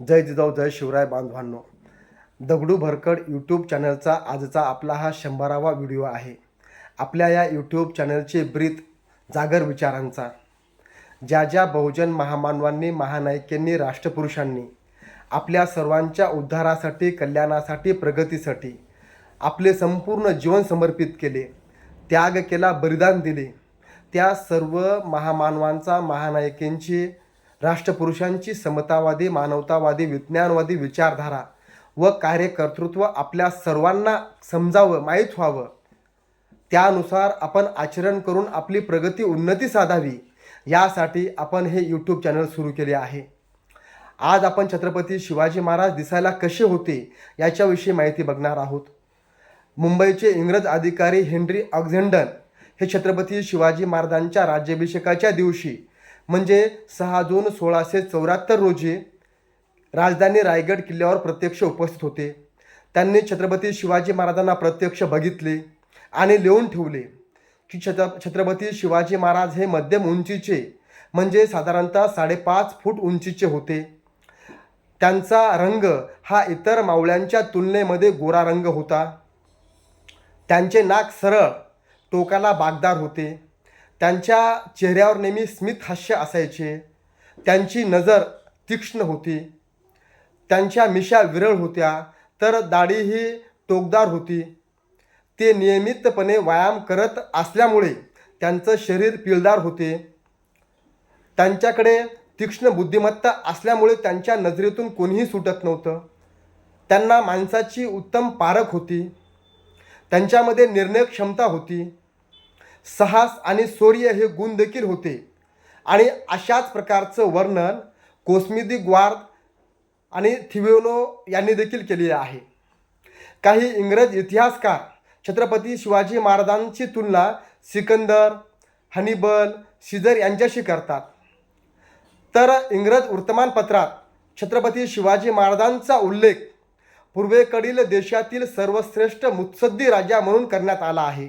जय जिजाऊ जय शिवराय बांधवांनो. दगडू भरकड यूट्यूब चॅनलचा आजचा आपला हा शंभरावा व्हिडिओ आहे. आपल्या या यूट्यूब चॅनलचे ब्रीत जागर विचारांचा. ज्या ज्या बहुजन महामानवांनी महानायकेंनी राष्ट्रपुरुषांनी आपल्या सर्वांच्या उद्धारासाठी कल्याणासाठी प्रगतीसाठी आपले संपूर्ण जीवन समर्पित केले त्याग केला बलिदान दिले त्या सर्व महामानवांचा महानायकेंची राष्ट्रपुरुषांची समतावादी मानवतावादी विज्ञानवादी विचारधारा व कार्यकर्तृत्व आपल्या सर्वांना समजावं माहीत व्हावं. त्यानुसार आपण आचरण करून आपली प्रगती उन्नती साधावी. यासाठी आपण हे यूट्यूब चॅनल सुरू केले आहे. आज आपण छत्रपती शिवाजी महाराज दिसायला कसे होते याच्याविषयी माहिती बघणार आहोत. मुंबईचे इंग्रज अधिकारी हेनरी ऑक्झेंडन हे छत्रपती शिवाजी महाराजांच्या राज्याभिषेकाच्या दिवशी म्हणजे सहा जून सोळाशे चौऱ्याहत्तर रोजी राजधानी रायगड किल्ल्यावर प्रत्यक्ष उपस्थित होते. त्यांनी छत्रपती शिवाजी महाराजांना प्रत्यक्ष बघितले आणि लिहून ठेवले की छत्र छत्रपती शिवाजी महाराज हे मध्यम उंचीचे म्हणजे साधारणतः साडेपाच फूट उंचीचे होते. त्यांचा रंग हा इतर मावळ्यांच्या तुलनेमध्ये गोरा रंग होता. त्यांचे नाक सरळ टोकाला बागदार होते. त्यांच्या चेहऱ्यावर नेहमी स्मित हास्य असायचे. त्यांची नजर तीक्ष्ण होती. त्यांच्या मिशा विरळ होत्या तर दाढी ही टोकदार होती. ते नियमितपणे व्यायाम करत असल्यामुळे त्यांचं शरीर पिळदार होते. त्यांच्याकडे तीक्ष्ण बुद्धिमत्ता असल्यामुळे त्यांच्या नजरेतून कोणीही सुटत नव्हतं. त्यांना माणसाची उत्तम पारख होती. त्यांच्यामध्ये निर्णय क्षमता होती. साहस आणि शौर्य हे गुण देखील होते. आणि अशाच प्रकारचं वर्णन कोस्मिदी ग्वार्द आणि थिवेनो यांनी देखील केलेले आहे. काही इंग्रज इतिहासकार छत्रपती शिवाजी महाराजांची तुलना सिकंदर हनिबल सिजर यांच्याशी करतात. तर इंग्रज वर्तमानपत्रात छत्रपती शिवाजी महाराजांचा उल्लेख पूर्वेकडील देशातील सर्वश्रेष्ठ मुत्सद्दी राजा म्हणून करण्यात आला आहे.